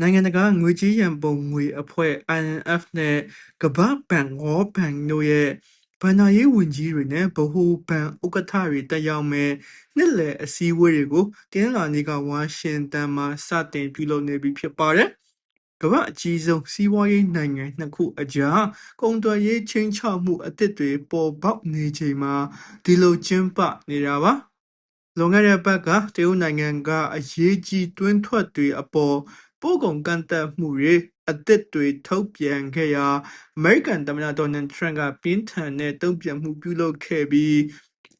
နိုင်ငံတကာငွေကြေးရန်ပုံငွေအဖွဲ့ IMF နဲ့ကမ္ဘာ့ဘဏ် World Bank တို့ရဲ့ဘဏ္ဍာရေးဝန်ကြီးတွေနဲ့ဗဟိုဘဏ်ဥက္ကဋ္ဌတွေတက်ရောက်မဲ့နှစ်လည်အစည်းအဝေးတွေကိုတင်းလာနေကဝါရှင်တန်မှာစတင်ပြုလုပ်နေပြီဖြစ်ပါတယ်။ကမ္ဘာအကြီးဆုံးစီးပွားရေးနိုင်ငံနှစ်ခုအကြားကုန်သွယ်ရေးချင်းချောက်မှုအသစ်တွေပေါ်ပေါက်နေချိန်မှာဒီလိုကျင်းပနေတာပါ။လွန်ခဲ့တဲ့ဘက်ကတရုတ်နိုင်ငံကအရေးကြီးတွင်းထွက်တွေအပေါ် ပို့ကုန်ကန့်သတ်မှုတွေအသစ်တွေထုတ်ပြန်ခဲ့ရာအမေရိကန်သမ္မတဒေါ်နယ်ထရန့်ကပြင်းထန်တဲ့တုံ့ပြန်မှုပြုလုပ်ခဲ့ပြီး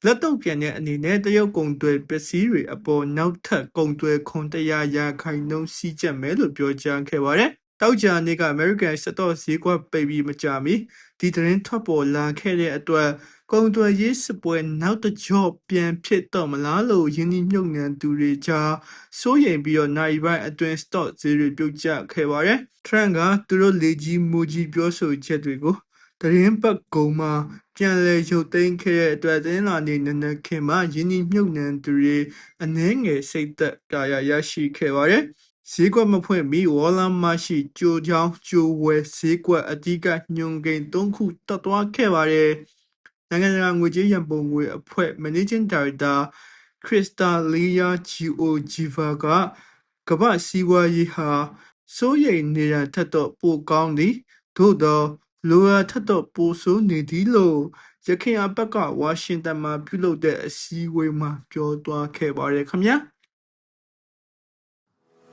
လက်တုံ့ပြန်တဲ့အနေနဲ့တရုတ်ကုန်သွယ်ပစ္စည်းတွေအပေါ်နောက်ထပ်ကုန်သွယ်ခွန်100ရာခိုင်နှုန်းစီးကျက်မယ်လို့ပြောကြားခဲ့ပါတယ်။ တောက်ကြနေ့ကအမေရိကန်စတော့ဈေးကွက်ပိတ်ပြီးမကြမီဒီသတင်းထွက်ပေါ်လာခဲ့တဲ့အတွက်ကုန်သွယ်ရေးစစ်ပွဲနောက်တစ်ကြော့ပြန်ဖြစ်တော့မလားလို့ယင်းနှိမ့်နှံသူတွေကြားစိုးရိမ်ပြီးတော့နိုင်ပိုင်းအတွင်း stock ဈေးတွေပြုတ်ကျခဲ့ပါတယ်။ Trump ကသူတို့လေကြီးမူကြီးပြောဆိုချက်တွေကိုသတင်းပတ်ကုံမှာပြန်လည်ရုပ်သိမ်းခဲ့တဲ့အတွက်သတင်းလာနေနနခင်မှာယင်းနှိမ့်နှံသူတွေအနှဲငယ်စိတ်သက်သာရရရှိခဲ့ပါတယ်။ ဈေးကွက်မဖွင့်မီဝေါ်လမ်းမရှိကြိုချောင်းကြိုဝယ်ဈေးကွက်အဓိကညွန်ကိန်း၃ခုတက်သွားခဲ့ပါတယ်။နိုင်ငံတကာငွေကြေးရန်ပုံငွေအဖွဲ့ Managing Director Kristalina Georgieva ကကမ္ဘာ့စီးပွားရေးဟာစိုးရိမ်နေတာထက်တော့ပိုကောင်းသည်သို့သောလိုရာထက်တော့ပိုဆိုးနေသည်လို့ရခိုင်အပတ်ကဝါရှင်တန်မှာပြုလုပ်တဲ့အစည်းအဝေးမှာပြောသွားခဲ့ပါတယ်ခင်ဗျာ